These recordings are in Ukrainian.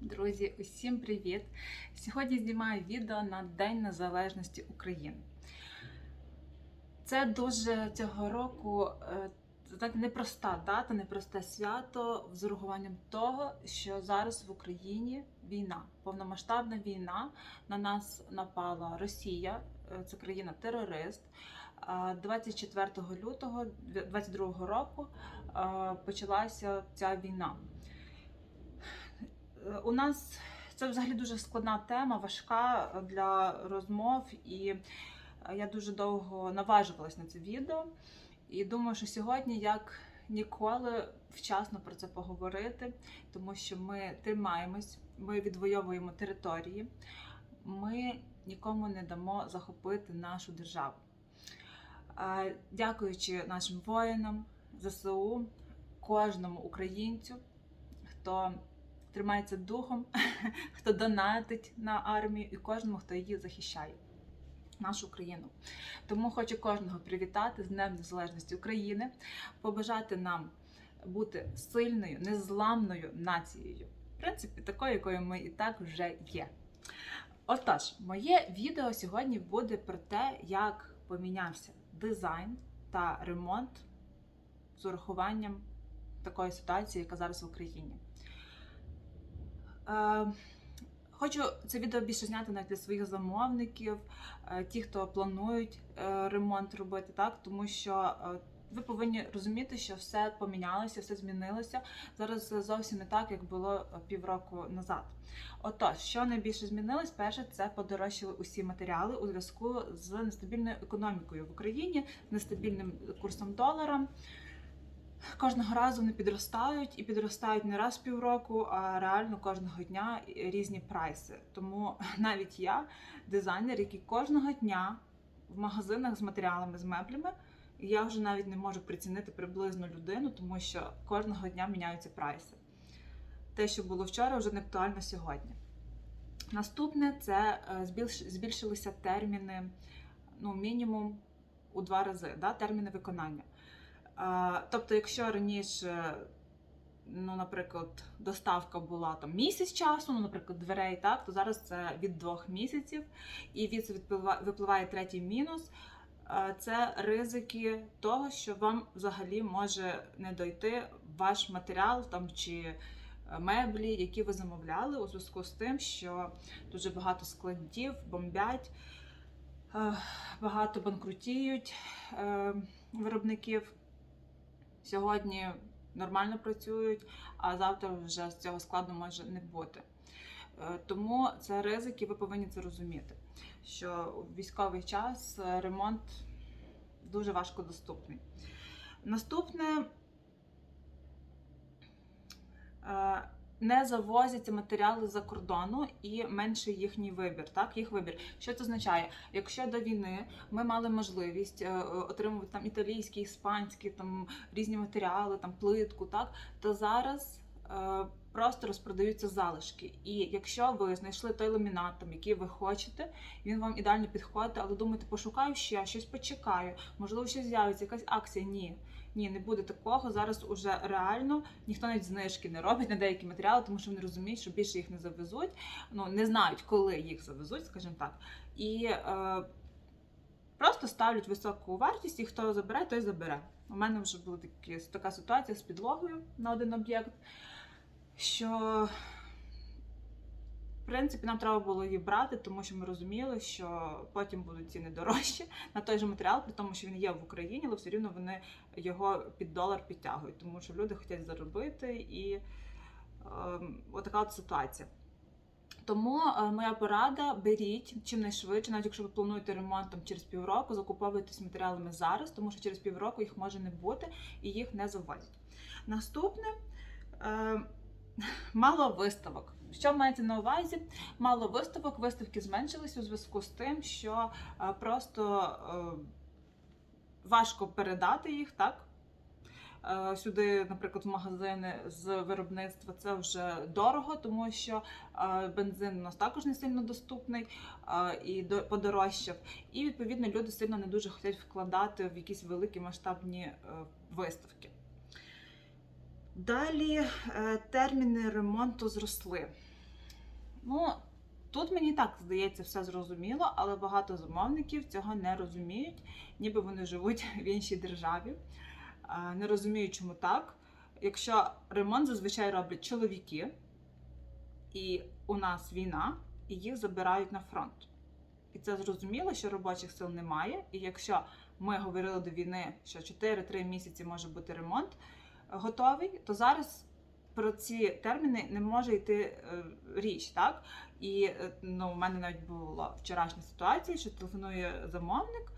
Друзі, усім привіт! Сьогодні знімаю відео на День Незалежності України. Це дуже цього року е, знаєте, непроста дата, непросте свято з урахуванням того, що зараз в Україні війна, повномасштабна війна. На нас напала Росія, е, це країна-терорист. А 24 лютого 2022 року е, почалася ця війна. У нас це взагалі дуже складна тема, важка для розмов, і я дуже довго наважувалась на це відео. І думаю, що сьогодні, як ніколи, вчасно про це поговорити, тому що ми тримаємось, ми відвоюємо території, ми нікому не дамо захопити нашу державу. Дякуючи нашим воїнам, ЗСУ, кожному українцю, хто тримається духом, хто донатить на армію і кожному, хто її захищає, нашу країну. Тому хочу кожного привітати з Днем Незалежності України, побажати нам бути сильною, незламною нацією. В принципі, такою, якою ми і так вже є. Отож, моє відео сьогодні буде про те, як помінявся дизайн та ремонт з урахуванням такої ситуації, яка зараз в Україні. Е, Хочу це відео більше зняти навіть для своїх замовників, е, ті, хто планують е, ремонт робити, так тому що ви повинні розуміти, що все помінялося, все змінилося. Зараз зовсім не так, як було півроку назад. Отож, що найбільше змінилось? Перше, це подорожчали усі матеріали у зв'язку з нестабільною економікою в Україні, з нестабільним курсом долара. Кожного разу вони підростають і підростають не раз в півроку, а реально кожного дня різні прайси. Тому навіть я, дизайнер, який кожного дня в магазинах з матеріалами, з меблями, я вже навіть не можу прицінити приблизно людину, тому що кожного дня міняються прайси. Те, що було вчора, вже не актуально сьогодні. Наступне це е, збільшилися терміни, ну, мінімум у два рази, да, терміни виконання. Тобто, якщо раніше, ну, наприклад, доставка була там місяць часу, ну, наприклад, дверей, так, то зараз це від двох місяців, і від випливає, випливає третій мінус. Це ризики того, що вам взагалі може не дойти ваш матеріал там чи е, меблі, які ви замовляли, у зв'язку з тим, що дуже багато складів бомбять, е, багато банкрутіють е, виробників сьогодні нормально працюють, а завтра вже з цього складу може не бути. Е, Тому це ризики, ви повинні це розуміти. Що у військовий час ремонт дуже важко доступний. Наступне е, не завозяться матеріали за кордону і менше їхній вибір. Так, їх вибір. Що це означає? Якщо до війни ми мали можливість е, отримувати там італійські, іспанські, там різні матеріали, там плитку, так то зараз. е, Просто розпродаються залишки. І якщо ви знайшли той ламінат, там, який ви хочете, він вам ідеально підходить, але думаєте, пошукаю ще, щось почекаю, можливо, щось з'явиться, якась акція. Ні, ні, не буде такого. Зараз уже реально ніхто навіть знижки не робить на деякі матеріали, тому що вони розуміють, що більше їх не завезуть. Ну не знають, коли їх завезуть, скажімо так. І е, просто ставлять високу вартість, і хто забере, той забере. У мене вже була така ситуація з підлогою на один об'єкт, що принципі, нам треба було її брати, тому що ми розуміли, що потім будуть ціни дорожчі на той же матеріал, при тому, що він є в Україні, але все рівно вони його під долар підтягують, тому що люди хочуть заробити і е, отака от ситуація. Тому е, моя порада: беріть чимнайшвидше, навіть якщо ви плануєте ремонт там, через півроку, закуповуйтесь матеріалами зараз, тому що через півроку їх може не бути і їх не завозять. Наступне. Е, Мало виставок. Що мається на увазі? Мало виставок, виставки зменшились у зв'язку з тим, що е, просто е, важко передати їх, так? Е, Сюди, наприклад, в магазини з виробництва це вже дорого, тому що бензин у нас також не сильно доступний і до- подорожчав. І відповідно люди сильно не дуже хочуть вкладати в якісь великі масштабні виставки. Далі е, терміни ремонту зросли. Ну, тут мені так здається все зрозуміло, але багато замовників цього не розуміють, ніби вони живуть в іншій державі. Е, Не розуміють, чому так. Якщо ремонт зазвичай роблять чоловіки, і у нас війна, і їх забирають на фронт. І це зрозуміло, що робочих сил немає. І якщо ми говорили до війни, що 4-3 місяці може бути ремонт готовий, то зараз про ці терміни не може йти е, річ, так? І е, ну, у мене навіть була вчорашня ситуація, що телефонує замовник,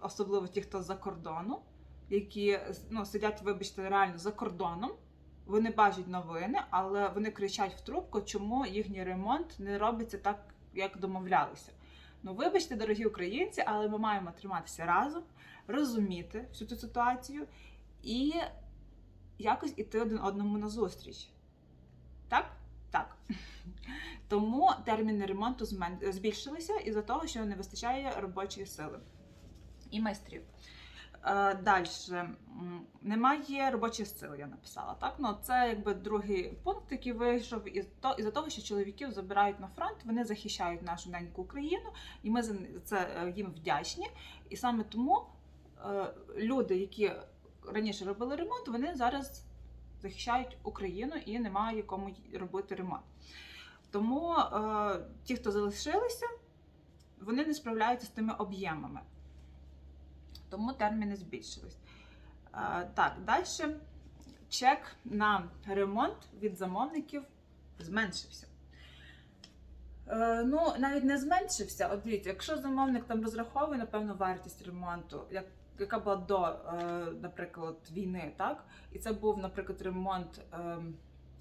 особливо ті, хто за кордону, які ну, сидять, вибачте, реально за кордоном. Вони бачать новини, але вони кричать в трубку, чому їхній ремонт не робиться так, як домовлялися. Ну, вибачте, дорогі українці, але ми маємо триматися разом, розуміти всю цю ситуацію і якось іти один одному на зустріч. Так? Так. Тому терміни ремонту збільшилися із-за того, що не вистачає робочої сили і майстрів. Далі немає робочих сил, я написала. Так? Ну, це якби другий пункт, який вийшов із-за того, що чоловіків забирають на фронт, вони захищають нашу неньку Україну, і ми за це е, їм вдячні. І саме тому е, люди, які раніше робили ремонт, вони зараз захищають Україну і немає кому робити ремонт. Тому е, ті, хто залишилися, вони не справляються з тими об'ємами. Тому терміни збільшились. Е, так, далі чек на ремонт від замовників зменшився. Е, ну, навіть не зменшився. От дивіться, якщо замовник там розраховує, напевно, вартість ремонту, як, яка була до, е, наприклад, війни, так? І це був, наприклад, ремонт е,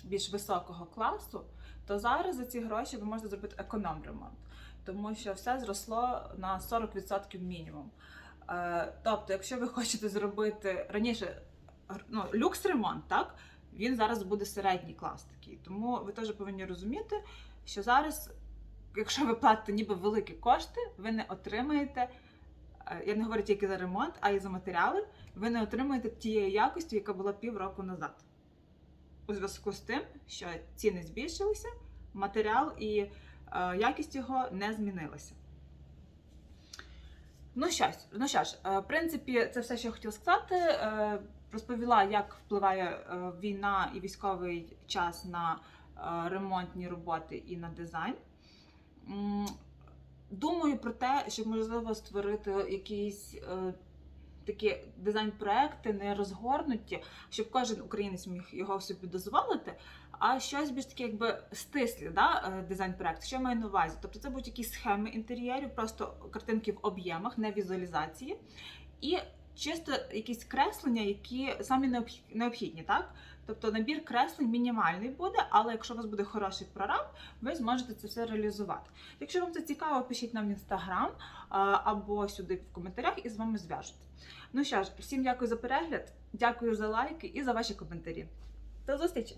більш високого класу, то зараз за ці гроші ви можете зробити економ-ремонт, тому що все зросло на 40% мінімум. Е, Тобто, якщо ви хочете зробити раніше ну, люкс-ремонт, так, він зараз буде середній клас такий. Тому ви теж повинні розуміти, що зараз, якщо ви платите ніби великі кошти, ви не отримаєте, я не говорю тільки за ремонт, а й за матеріали, ви не отримаєте тієї якості, яка була півроку назад. У зв'язку з тим, що ціни збільшилися, матеріал і е, якість його не змінилася. Ну що ж, ну що ж, е, в принципі, це все, що я хотіла сказати. Е, Розповіла, як впливає е, війна і військовий час на е, ремонтні роботи і на дизайн. Думаю про те, щоб можливо створити якісь е, такі дизайн-проекти, не розгорнуті, щоб кожен українець міг його собі дозволити, а щось більш таке, якби стислі, да, е, дизайн-проект. Що я маю на увазі? Тобто це будуть якісь схеми інтер'єрів, просто картинки в об'ємах, не візуалізації. І чисто якісь креслення, які самі необхід- необхідні, так? Тобто набір креслень мінімальний буде, але якщо у вас буде хороший прораб, ви зможете це все реалізувати. Якщо вам це цікаво, пишіть нам в інстаграм або сюди в коментарях і з вами зв'яжуться. Ну що ж, всім дякую за перегляд, дякую за лайки і за ваші коментарі. До зустрічі!